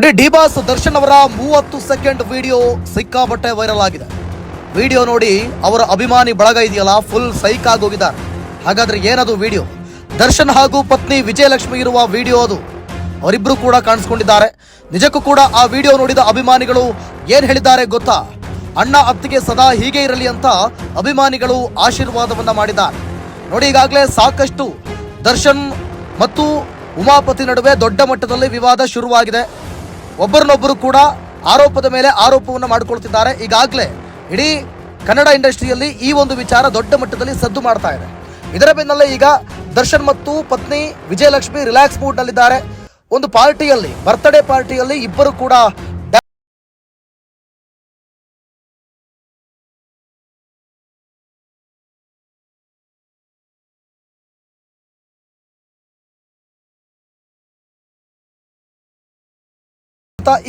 ನೋಡಿ D boss Darshan ಅವರ ಮೂವತ್ತು ಸೆಕೆಂಡ್ ವಿಡಿಯೋ ಸಿಕ್ಕಾಪಟ್ಟೆ ವೈರಲ್ ಆಗಿದೆ. ವಿಡಿಯೋ ನೋಡಿ, ಅವರ ಅಭಿಮಾನಿ ಬಳಗ ಇದೆಯಲ್ಲ ಫುಲ್ ಸೈಕ್ ಆಗಿ ಹೋಗಿದ್ದಾರೆ. ಹಾಗಾದ್ರೆ ಏನದು ವಿಡಿಯೋ? ದರ್ಶನ್ ಹಾಗೂ ಪತ್ನಿ ವಿಜಯಲಕ್ಷ್ಮಿ ಇರುವ ವಿಡಿಯೋ ಅದು. ಅವರಿಬ್ರು ಕೂಡ ಕಾಣಿಸ್ಕೊಂಡಿದ್ದಾರೆ. ನಿಜಕ್ಕೂ ಕೂಡ ಆ ವಿಡಿಯೋ ನೋಡಿದ ಅಭಿಮಾನಿಗಳು ಏನ್ ಹೇಳಿದ್ದಾರೆ ಗೊತ್ತಾ? ಅಣ್ಣ ಅತ್ತಿಗೆ ಸದಾ ಹೀಗೆ ಇರಲಿ ಅಂತ ಅಭಿಮಾನಿಗಳು ಆಶೀರ್ವಾದವನ್ನ ಮಾಡಿದ್ದಾರೆ. ನೋಡಿ, ಈಗಾಗಲೇ ಸಾಕಷ್ಟು ದರ್ಶನ್ ಮತ್ತು ಉಮಾಪತಿ ನಡುವೆ ದೊಡ್ಡ ಮಟ್ಟದಲ್ಲಿ ವಿವಾದ ಶುರುವಾಗಿದೆ. ಒಬ್ಬರನ್ನೊಬ್ಬರು ಕೂಡ ಆರೋಪದ ಮೇಲೆ ಆರೋಪವನ್ನು ಮಾಡಿಕೊಳ್ತಿದ್ದಾರೆ. ಈಗಾಗಲೇ ಇಡೀ ಕನ್ನಡ ಇಂಡಸ್ಟ್ರಿಯಲ್ಲಿ ಈ ಒಂದು ವಿಚಾರ ದೊಡ್ಡ ಮಟ್ಟದಲ್ಲಿ ಸದ್ದು ಮಾಡ್ತಾ ಇದೆ. ಇದರ ಬೆನ್ನಲ್ಲೇ ಈಗ ದರ್ಶನ್ ಮತ್ತು ಪತ್ನಿ ವಿಜಯಲಕ್ಷ್ಮಿ ರಿಲ್ಯಾಕ್ಸ್ ಮೂಡ್ನಲ್ಲಿದ್ದಾರೆ. ಒಂದು ಪಾರ್ಟಿಯಲ್ಲಿ, ಬರ್ತ್ಡೇ ಪಾರ್ಟಿಯಲ್ಲಿ ಇಬ್ಬರು ಕೂಡ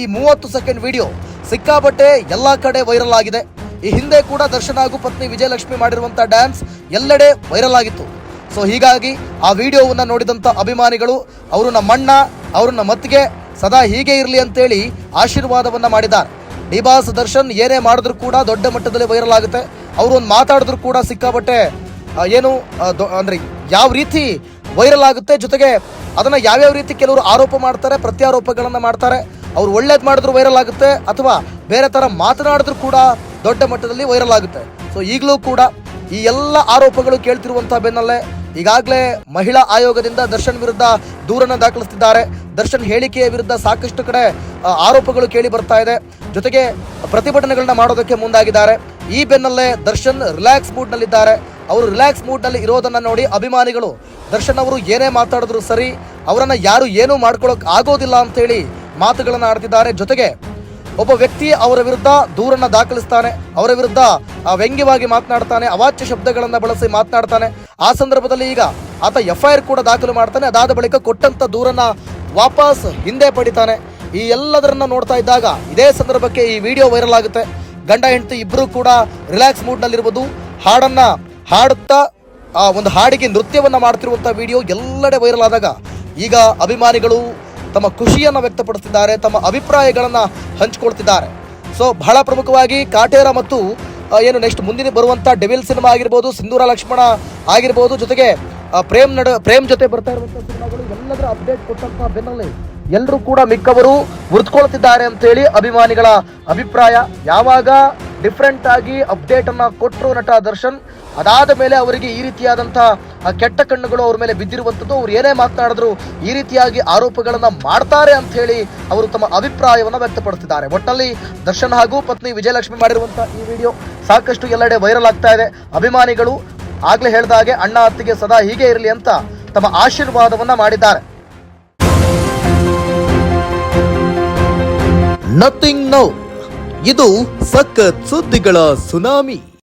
ಈ ಮೂವತ್ತು ಸೆಕೆಂಡ್ ವಿಡಿಯೋ ಸಿಕ್ಕಾಬಟ್ಟೆ ಎಲ್ಲಾ ಕಡೆ ವೈರಲ್ ಆಗಿದೆ. ಈ ಹಿಂದೆ ಕೂಡ ದರ್ಶನ್ ಹಾಗೂ ಪತ್ನಿ ವಿಜಯಲಕ್ಷ್ಮಿ ಮಾಡಿರುವಂತ ಡ್ಯಾನ್ಸ್ ಎಲ್ಲೆಡೆ ವೈರಲ್ ಆಗಿತ್ತು. ಸೊ ಹೀಗಾಗಿ ಆ ವಿಡಿಯೋವನ್ನ ನೋಡಿದಂತ ಅಭಿಮಾನಿಗಳು, ಅವರು ನಮ್ಮಣ್ಣ ಅವರು ನಮ್ಮ ಮತ್ತಿಗೆ ಸದಾ ಹೀಗೆ ಇರಲಿ ಅಂತೇಳಿ ಆಶೀರ್ವಾದವನ್ನ ಮಾಡಿದ್ದಾರೆ. ಡಿಬಾಸ್ ದರ್ಶನ್ ಏನೇ ಮಾಡಿದ್ರು ಕೂಡ ದೊಡ್ಡ ಮಟ್ಟದಲ್ಲಿ ವೈರಲ್ ಆಗುತ್ತೆ. ಅವರು ಒಂದು ಮಾತಾಡಿದ್ರು ಕೂಡ ಸಿಕ್ಕಾಬಟ್ಟೆ ಏನು ಅಂದ್ರೆ ಯಾವ ರೀತಿ ವೈರಲ್ ಆಗುತ್ತೆ ಜೊತೆಗೆ ಅದನ್ನ ಯಾವ್ಯಾವ ರೀತಿ ಕೆಲವರು ಆರೋಪ ಮಾಡ್ತಾರೆ, ಪ್ರತ್ಯಾರೋಪಗಳನ್ನ ಮಾಡ್ತಾರೆ. ಅವ್ರು ಒಳ್ಳೇದು ಮಾಡಿದ್ರು ವೈರಲ್ ಆಗುತ್ತೆ, ಅಥವಾ ಬೇರೆ ಥರ ಮಾತನಾಡಿದ್ರು ಕೂಡ ದೊಡ್ಡ ಮಟ್ಟದಲ್ಲಿ ವೈರಲ್ ಆಗುತ್ತೆ. ಸೊ ಈಗಲೂ ಕೂಡ ಈ ಎಲ್ಲ ಆರೋಪಗಳು ಕೇಳ್ತಿರುವಂತಹ ಬೆನ್ನಲ್ಲೇ ಈಗಾಗಲೇ ಮಹಿಳಾ ಆಯೋಗದಿಂದ ದರ್ಶನ್ ವಿರುದ್ಧ ದೂರನ್ನು ದಾಖಲಿಸ್ತಿದ್ದಾರೆ. ದರ್ಶನ್ ಹೇಳಿಕೆಯ ವಿರುದ್ಧ ಸಾಕಷ್ಟು ಕಡೆ ಆರೋಪಗಳು ಕೇಳಿ ಬರ್ತಾ ಇದೆ. ಜೊತೆಗೆ ಪ್ರತಿಭಟನೆಗಳನ್ನ ಮಾಡೋದಕ್ಕೆ ಮುಂದಾಗಿದ್ದಾರೆ. ಈ ಬೆನ್ನಲ್ಲೇ ದರ್ಶನ್ ರಿಲ್ಯಾಕ್ಸ್ ಮೂಡ್ ನಲ್ಲಿದ್ದಾರೆ ಅವರು ರಿಲ್ಯಾಕ್ಸ್ ಮೂಡ್ನಲ್ಲಿ ಇರೋದನ್ನು ನೋಡಿ ಅಭಿಮಾನಿಗಳು, ದರ್ಶನ್ ಅವರು ಏನೇ ಮಾತಾಡಿದ್ರು ಸರಿ, ಅವರನ್ನು ಯಾರು ಏನೂ ಮಾಡ್ಕೊಳಕ್ ಆಗೋದಿಲ್ಲ ಅಂತೇಳಿ ಮಾತುಗಳನ್ನ ಆಡ್ತಿದ್ದಾರೆ ಜೊತೆಗೆ ಒಬ್ಬ ವ್ಯಕ್ತಿ ಅವರ ವಿರುದ್ಧ ದೂರನ್ನ ದಾಖಲಿಸ್ತಾನೆ. ಅವರ ವಿರುದ್ಧ ವ್ಯಂಗ್ಯವಾಗಿ ಮಾತನಾಡ್ತಾನೆ. ಅವಾಚ್ಯ ಶಬ್ದಗಳನ್ನು ಬಳಸಿ ಮಾತನಾಡ್ತಾನೆ. ಆ ಸಂದರ್ಭದಲ್ಲಿ ಈಗ ಆತ ಎಫ್ ಐ ಆರ್ ಕೂಡ ದಾಖಲು ಮಾಡ್ತಾನೆ. ಅದಾದ ಬಳಿಕ ಕೊಟ್ಟಂತ ದೂರನ್ನ ವಾಪಸ್ ಹಿಂದೆ ಪಡಿತಾನೆ. ಈ ಎಲ್ಲದರನ್ನ ನೋಡ್ತಾ ಇದ್ದಾಗ ಇದೇ ಸಂದರ್ಭಕ್ಕೆ ಈ ವಿಡಿಯೋ ವೈರಲ್ ಆಗುತ್ತೆ. ಗಂಡ, ಹೆಂಡತಿ ಇಬ್ಬರು ಕೂಡ ರಿಲ್ಯಾಕ್ಸ್ ಮೂಡ್ ನಲ್ಲಿರ್ಬೋದು ಹಾಡನ್ನ ಹಾಡುತ್ತಾ, ಆ, ಒಂದು ಹಾಡಿಗೆ ನೃತ್ಯವನ್ನ ಮಾಡ್ತಿರುವಂತ ವಿಡಿಯೋ ಎಲ್ಲೆಡೆ ವೈರಲ್ ಆದಾಗ ಈಗ ಅಭಿಮಾನಿಗಳು ತಮ್ಮ ಖುಷಿಯನ್ನು ವ್ಯಕ್ತಪಡಿಸ್ತಿದ್ದಾರೆ, ತಮ್ಮ ಅಭಿಪ್ರಾಯಗಳನ್ನು ಹಂಚಿಕೊಳ್ತಿದ್ದಾರೆ. ಸೊ ಬಹಳ ಪ್ರಮುಖವಾಗಿ ಕಾಟೇರ ಮತ್ತು ಏನು ನೆಕ್ಸ್ಟ್ ಮುಂದಿನ ಬರುವಂಥ ಡೆವಿಲ್ ಸಿನಿಮಾ ಆಗಿರ್ಬೋದು, ಸಿಂಧೂರ ಲಕ್ಷ್ಮಣ ಆಗಿರ್ಬೋದು, ಜೊತೆಗೆ ಪ್ರೇಮ್ ನಡ, ಪ್ರೇಮ್ ಜೊತೆ ಬರ್ತಾ ಇರುವಂಥ ಸಿನಿಮಾಗಳು ಎಲ್ಲದರ ಅಪ್ಡೇಟ್ ಕೊಟ್ಟಂತಹ ಬೆನ್ನಲ್ಲೇ ಎಲ್ಲರೂ ಕೂಡ ಮಿಕ್ಕವರು ಉರ್ತ್ಕೊಳ್ತಿದ್ದಾರೆ ಅಂತೇಳಿ ಅಭಿಮಾನಿಗಳ ಅಭಿಪ್ರಾಯ. ಯಾವಾಗ ಡಿಫ್ರೆಂಟ್ ಆಗಿ ಅಪ್ಡೇಟ್ ಅನ್ನ ಕೊಟ್ಟರು ನಟ ದರ್ಶನ್, ಅದಾದ ಮೇಲೆ ಅವರಿಗೆ ಈ ರೀತಿಯಾದಂಥ ಆ ಕೆಟ್ಟ ಕಣ್ಣುಗಳು ಅವ್ರ ಮೇಲೆ ಬಿದ್ದಿರುವಂಥದ್ದು, ಅವ್ರು ಏನೇ ಮಾತನಾಡಿದ್ರು ಈ ರೀತಿಯಾಗಿ ಆರೋಪಗಳನ್ನು ಮಾಡ್ತಾರೆ ಅಂತ ಹೇಳಿ ಅವರು ತಮ್ಮ ಅಭಿಪ್ರಾಯವನ್ನು ವ್ಯಕ್ತಪಡಿಸಿದ್ದಾರೆ. ಒಟ್ಟಲ್ಲಿ ದರ್ಶನ್ ಹಾಗೂ ಪತ್ನಿ ವಿಜಯಲಕ್ಷ್ಮಿ ಮಾಡಿರುವಂತಹ ಈ ವಿಡಿಯೋ ಸಾಕಷ್ಟು ಎಲ್ಲೆಡೆ ವೈರಲ್ ಆಗ್ತಾ ಇದೆ. ಅಭಿಮಾನಿಗಳು ಆಗ್ಲೇ ಹೇಳಿದ ಹಾಗೆ ಅಣ್ಣ ಅತ್ತಿಗೆ ಸದಾ ಹೀಗೆ ಇರಲಿ ಅಂತ ತಮ್ಮ ಆಶೀರ್ವಾದವನ್ನ ಮಾಡಿದ್ದಾರೆ. ನಥಿಂಗ್ ನೌ ಇದು ಸಖತ್ ಸುದ್ದಿಗಳ ಸುನಾಮಿ.